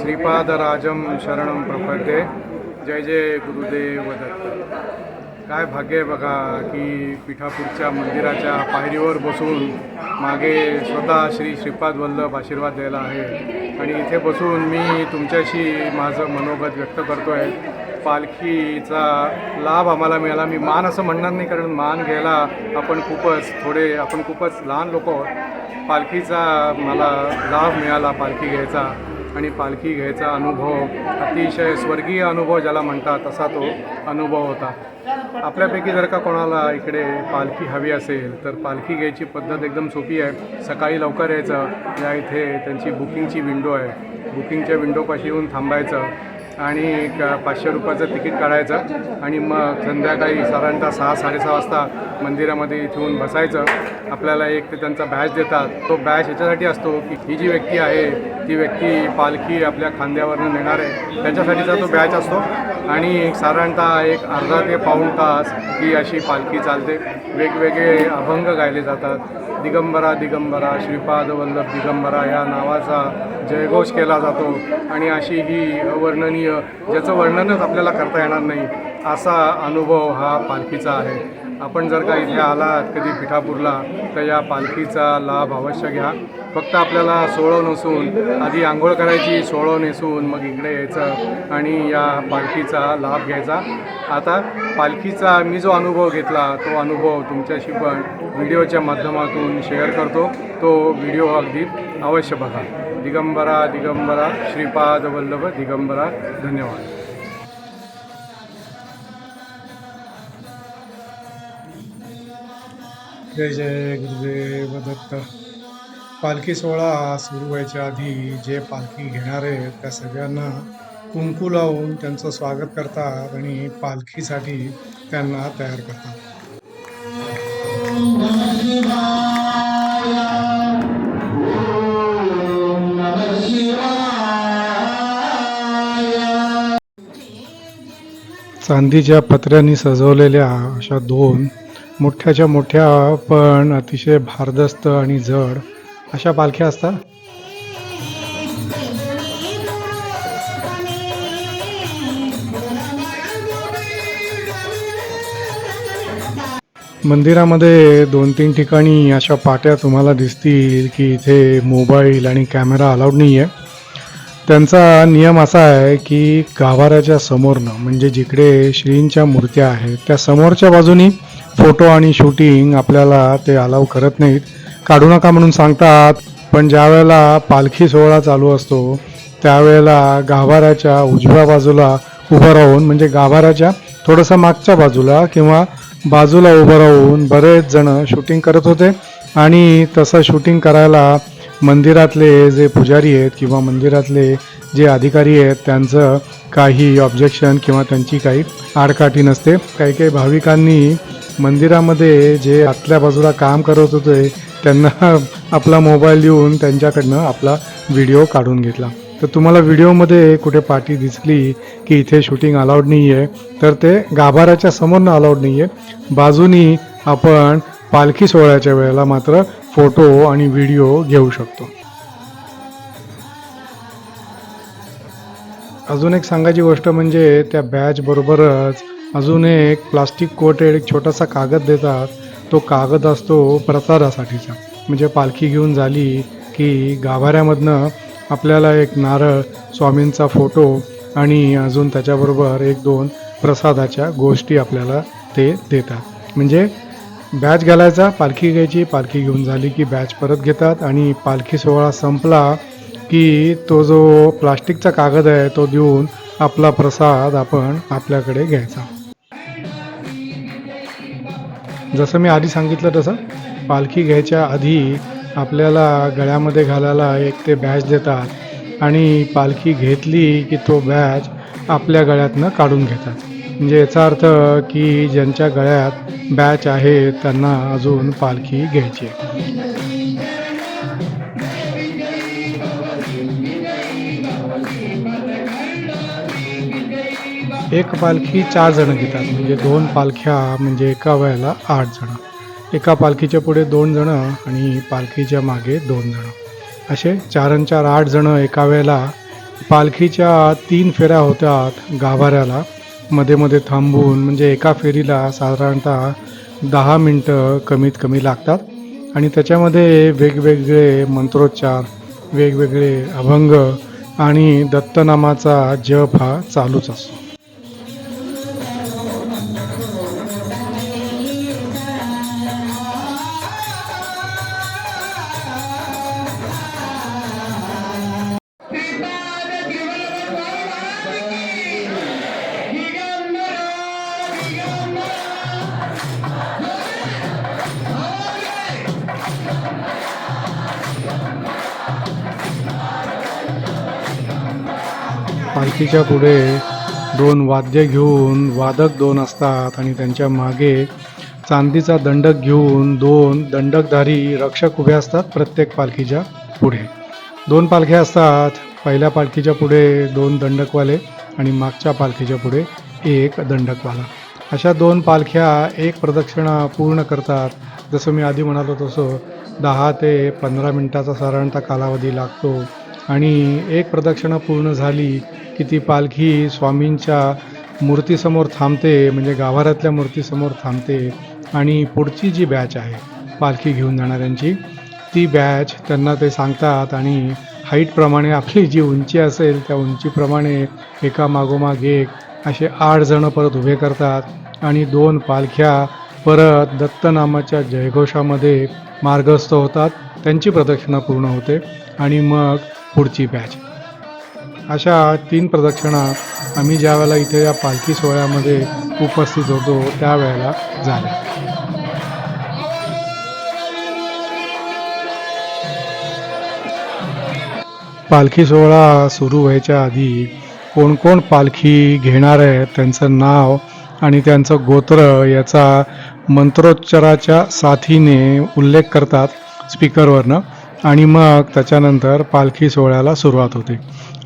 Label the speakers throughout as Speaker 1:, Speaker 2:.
Speaker 1: श्रीपादराजम शरणम प्रपद्ये। जय जय गुरुदेव दत्त। काय भाग्य आहे बघा की पिठापूरच्या मंदिराच्या पायरीवर बसून मागे स्वतः श्री श्रीपाद वल्लभ आशीर्वाद द्यायला आहे. आणि इथे बसून मी तुमच्याशी माझं मनोगत व्यक्त करतो आहे पालखीचा लाभ आम्हाला मिळाला. मी मान असं म्हणणार नाही कारण मान घ्यायला आपण खूपच थोडे आपण खूपच लहान लोक आहोत. पालखीचा मला लाभ मिळाला पालखी घ्यायचा. आणि पालखी घ्यायचा अनुभव अतिशय स्वर्गीय अनुभव ज्याला म्हणतात तसा तो अनुभव होता. आपल्यापैकी जर का कोणाला इकडे पालखी हवी असेल तर पालखी घ्यायची पद्धत एकदम सोपी आहे. सकाळी लवकर यायचं. या इथे त्यांची बुकिंगची विंडो आहे. बुकिंगच्या विंडोपाशी येऊन थांबायचं. आणि एक पाचशे रुपयाचं तिकीट काढायचं आणि मग संध्याकाळी साधारणतः सहा साडेसहा वाजता मंदिरामध्ये इथे येऊन बसायचं. आपल्याला एक ते त्यांचा बॅच देतात. तो बॅच याच्यासाठी असतो की ही जी व्यक्ती आहे ती व्यक्ती पालखी आपल्या खांद्यावरनं नेणार आहे. त्याच्यासाठीचा तो बॅच असतो. आणि साधारणतः एक अर्धा ते पाऊण तास ही अशी पालखी चालते. वेगवेगळे अभंग गायले जातात. दिगंबरा दिगंबरा श्रीपाद वल्लभ दिगंबरा या नावाचा जयघोष केला जातो. आणि अशी ही वर्णनीय ज्याचं वर्णनच आपल्याला करता येणार नाही असा अनुभव हा पालखीचा आहे. आपण जर का इथे आलात कधी पिठापूरला तर या पालखीचा लाभ अवश्य घ्या. फक्त आपल्याला सोळं नसून आधी आंघोळ करायची सोळं नेसून मग इकडे यायचं आणि या पालखीचा लाभ घ्यायचा. आता पालखीचा मी जो अनुभव घेतला तो अनुभव तुमच्याशी पण व्हिडिओच्या माध्यमातून शेअर करतो. तो व्हिडिओ अगदी अवश्य बघा. दिगंबरा दिगंबरा श्रीपाद वल्लभ दिगंबरा धन्यवाद. जय जय गुरुदेव दत्त. पालखी सोहळा सुरू व्हायच्या आधी जे पालखी घेणारे त्या सगळ्यांना कुंकू लावून त्यांचं स्वागत करतात आणि पालखीसाठी त्यांना तयार करतात. चांदीच्या पत्र्यांनी सजवलेल्या अशा दोन मोठ्याच्या मोठ्या पण अतिशय भारदस्त आणि जड अशा पालख्या असतात. मंदिरामध्ये दोन तीन ठिकाणी अशा पाट्या तुम्हाला दिसतील की इथे मोबाईल आणि कॅमेरा अलाउड नाही आहे त्यांचा नियम असा आहे की गाभाऱ्याच्या समोरनं म्हणजे जिकडे श्रींच्या मूर्त्या आहेत त्या समोरच्या बाजूनी फोटो आणि शूटिंग आपल्याला ते अलाव करत नाहीत. काढू नका म्हणून सांगतात पण ज्यावेळेला पालखी सोहळा चालू असतो त्यावेळेला गाभाऱ्याच्या उजव्या बाजूला उभं राहून म्हणजे गाभाऱ्याच्या थोडंसं मागच्या बाजूला किंवा बाजूला उभं राहून बरेच जण शूटिंग करत होते. आणि तसं शूटिंग करायला मंदिरातले जे पुजारी आहेत किंवा मंदिरातले जे अधिकारी आहेत त्यांचं काही ऑब्जेक्शन किंवा त्यांची काही आडकाठी नसते. काही काही भाविकांनी मंदिरामध्ये जे आतल्या बाजूला काम करत होते त्यांना आपला मोबाईल देऊन त्यांच्याकडनं आपला व्हिडिओ काढून घेतला. तर तुम्हाला व्हिडिओमध्ये कुठे पाठी दिसली की इथे शूटिंग अलाउड नाही आहे तर ते गाभाऱ्याच्या समोरनं अलाउड नाही आहे बाजूनी आपण पालखी सोहळ्याच्या वेळेला मात्र फोटो आणि व्हिडिओ घेऊ शकतो. अजून एक सांगायची गोष्ट म्हणजे त्या बॅच बरोबरच अजून एक प्लास्टिक कोटेड एक छोटासा कागद देतात. तो कागद असतो प्रसादासाठीचा. म्हणजे पालखी घेऊन झाली की गाभाऱ्यामधनं आपल्याला एक नारळ स्वामींचा फोटो आणि अजून त्याच्याबरोबर एक दोन प्रसादाच्या गोष्टी आपल्याला ते देतात. म्हणजे बॅच घालायचा पालखी घ्यायची पालखी घेऊन झाली की बॅच परत घेतात आणि पालखी सोहळा संपला की तो जो प्लास्टिकचा कागद आहे तो देऊन आपला प्रसाद आपण आपल्याकडे घ्यायचा. जसं मी आधी सांगितलं तसं पालखी घ्यायच्या आधी आपल्याला गळ्यामध्ये घालायला एक ते बॅच देतात आणि पालखी घेतली की तो बॅच आपल्या गळ्यातनं काढून घेतात. म्हणजे याचा अर्थ की ज्यांच्या गळ्यात बॅच आहे त्यांना अजून पालखी घ्यायची आहे. एक पालखी चार जण घेतात. म्हणजे दोन पालख्या म्हणजे एका वेळेला आठ जण. एका पालखीच्या पुढे दोन जणं आणि पालखीच्या मागे दोन जणं. असे चार चार आठ जणं एका वेळेला पालखीच्या तीन फेऱ्या होत्यात गाभाऱ्याला. मध्ये मध्ये थांबून म्हणजे एका फेरीला साधारणतः दहा मिनटं कमीत कमी लागतात. आणि त्याच्यामध्ये वेगवेगळे मंत्रोच्चार वेगवेगळे अभंग आणि दत्तनामाचा जप हा चालूच असतो. पालखीच्या पुढे दोन वाद्य घेऊन वादक दोन असतात आणि त्यांच्या मागे चांदीचा दंडक घेऊन दोन दंडकधारी रक्षक उभे असतात प्रत्येक पालखीच्या पुढे. दोन पालख्या असतात. पहिल्या पालखीच्या पुढे दोन दंडकवाले आणि मागच्या पालखीच्या पुढे एक दंडकवाला. अशा दोन पालख्या एक प्रदक्षिणा पूर्ण करतात. जसं मी आधी म्हणालो तसं दहा ते पंधरा मिनटाचा साधारणतः कालावधी लागतो. आणि एक प्रदक्षिणा पूर्ण झाली की ती पालखी स्वामींच्या मूर्तीसमोर थांबते म्हणजे गाभाऱ्यातल्या मूर्तीसमोर थांबते आणि पुढची जी बॅच आहे पालखी घेऊन जाणाऱ्यांची ती बॅच त्यांना ते सांगतात आणि हाईटप्रमाणे आपली जी उंची असेल त्या उंचीप्रमाणे एका मागोमाग एक असे आठ जणं परत उभे करतात आणि दोन पालख्या परत दत्तनामाच्या जयघोषामध्ये मार्गस्थ होतात. त्यांची प्रदक्षिणा पूर्ण होते आणि मग पुढची बॅच अशा तीन प्रदक्षिणा आम्ही ज्या वेळेला इथे या पालखी सोहळ्यामध्ये उपस्थित होतो त्यावेळेला झाल्या. पालखी सोहळा सुरू व्हायच्या आधी कोण कोण पालखी घेणार आहे त्यांचं नाव आणि त्यांचं गोत्र याचा मंत्रोच्चाराच्या साथीने उल्लेख करतात स्पीकरवरनं आणि मग त्याच्यानंतर पालखी सोहळ्याला सुरुवात होते.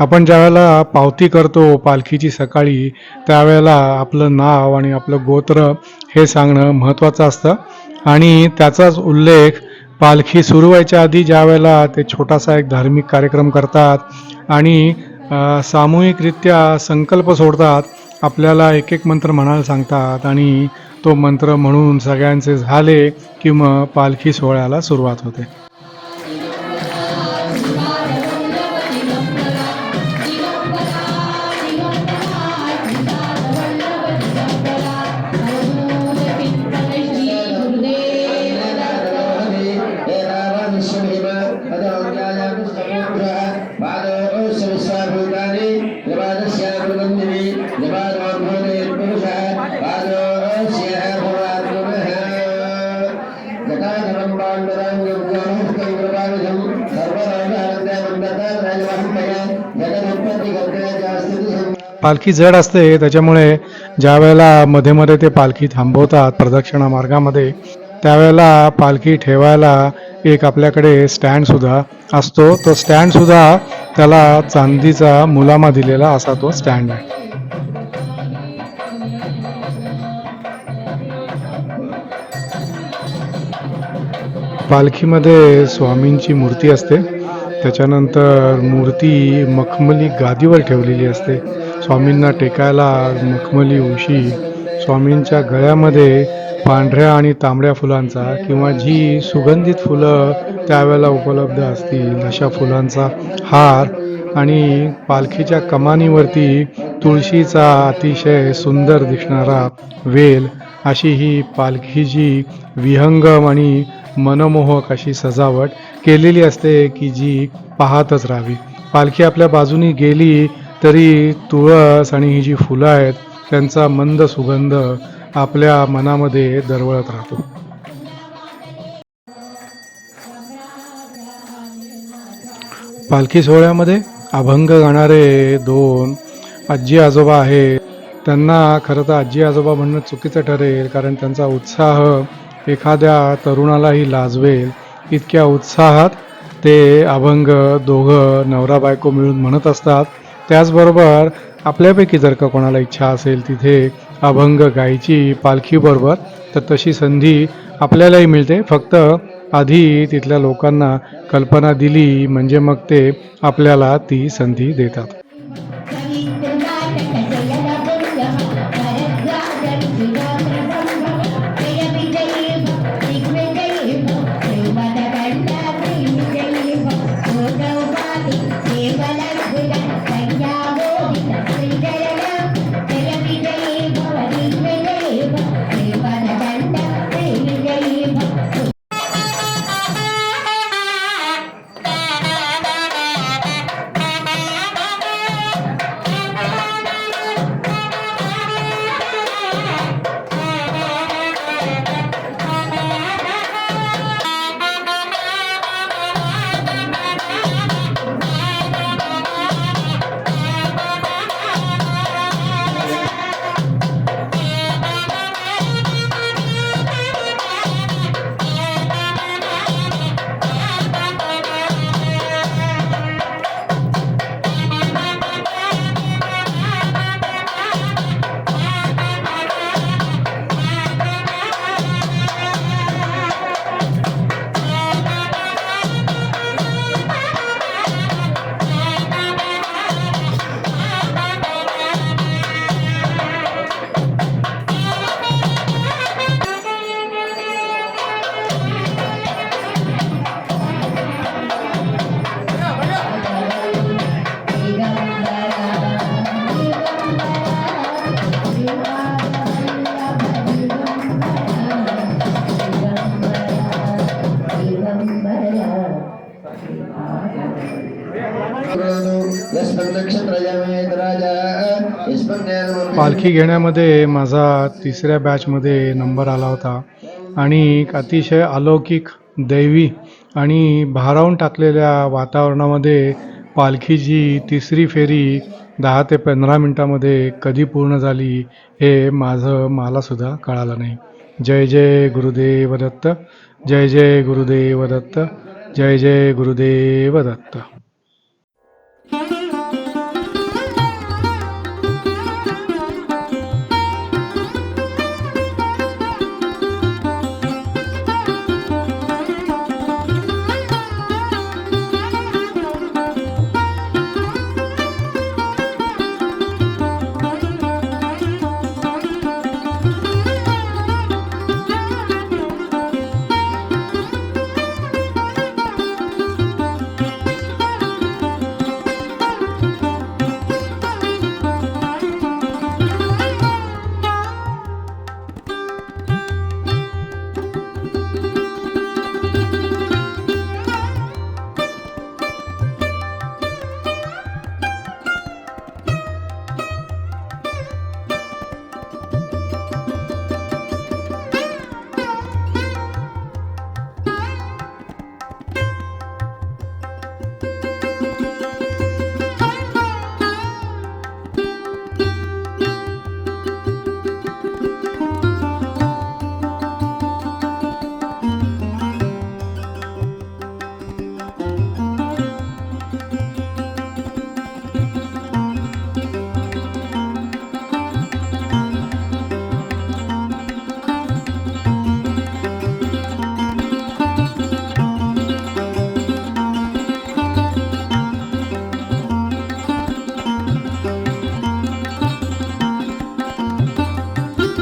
Speaker 1: आपण ज्यावेळेला पावती करतो पालखीची सकाळी त्यावेळेला आपलं नाव आणि आपलं गोत्र हे सांगणं महत्त्वाचं असतं. आणि त्याचाच उल्लेख पालखी सुरू व्हायच्या आधी ज्या वेळेला ते छोटासा एक धार्मिक कार्यक्रम करतात आणि सामूहिकरित्या संकल्प सोडतात आपल्याला एक एक मंत्र म्हणायला सांगतात आणि तो मंत्र म्हणून सगळ्यांचे झाले की मग पालखी सोहळ्याला सुरुवात होते. पालखी जड असते त्याच्यामुळे ज्या वेळेला मध्ये मध्ये ते पालखी थांबवतात प्रदक्षिणा मार्गामध्ये त्यावेळेला पालखी ठेवायला एक आपल्याकडे स्टँडसुद्धा असतो. तो स्टँडसुद्धा त्याला चांदीचा मुलामा दिलेला असा तो स्टँड आहे. पालखीमध्ये स्वामींची मूर्ती असते. त्याच्यानंतर मूर्ती मखमली गादीवर ठेवलेली असते. स्वामींना टेकायला मखमली उशी स्वामींच्या गळ्यामध्ये पांढऱ्या आणि तांबड्या फुलांचा किंवा जी सुगंधित फुलं त्यावेळेला उपलब्ध असतील अशा फुलांचा हार आणि पालखीच्या कमानीवरती तुळशीचा अतिशय सुंदर दिसणारा वेल अशी ही पालखीची विहंगम आणि मनमोहक अशी सजावट केलेली असते की जी पाहतच राहावी. पालखी आपल्या बाजूनी गेली तरी तुळस आणि ही जी फुलं आहेत त्यांचा मंद सुगंध आपल्या मनामध्ये दरवळत राहतो. पालखी सोहळ्यामध्ये अभंग गाणारे दोन आजी आजोबा आहेत. त्यांना खरं तर आजी आजोबा म्हणणं चुकीचं ठरेल कारण त्यांचा उत्साह एखाद्या तरुणालाही लाजवेल इतक्या उत्साहात ते अभंग दोघं नवरा बायको मिळून म्हणत असतात. त्याचबरोबर आपल्यापैकी जर का कोणाला इच्छा असेल तिथे अभंग गायची पालखीबरोबर तर तशी संधी आपल्यालाही मिळते. फक्त आधी तिथल्या लोकांना कल्पना दिली म्हणजे मग ते आपल्याला ती संधी देतात. पालखी घेण्यामध्ये माझा तिसऱ्या बॅचमध्ये नंबर आला होता. आणि एक अतिशय अलौकिक दैवी आणि भारावून टाकलेल्या वातावरणामध्ये पालखीची तिसरी फेरी दहा ते पंधरा मिनटामध्ये कधी पूर्ण झाली हे माझं मलासुद्धा कळालं नाही. जय जय गुरुदेव दत्त जय जय गुरुदेव दत्त जय जय गुरुदेव दत्त।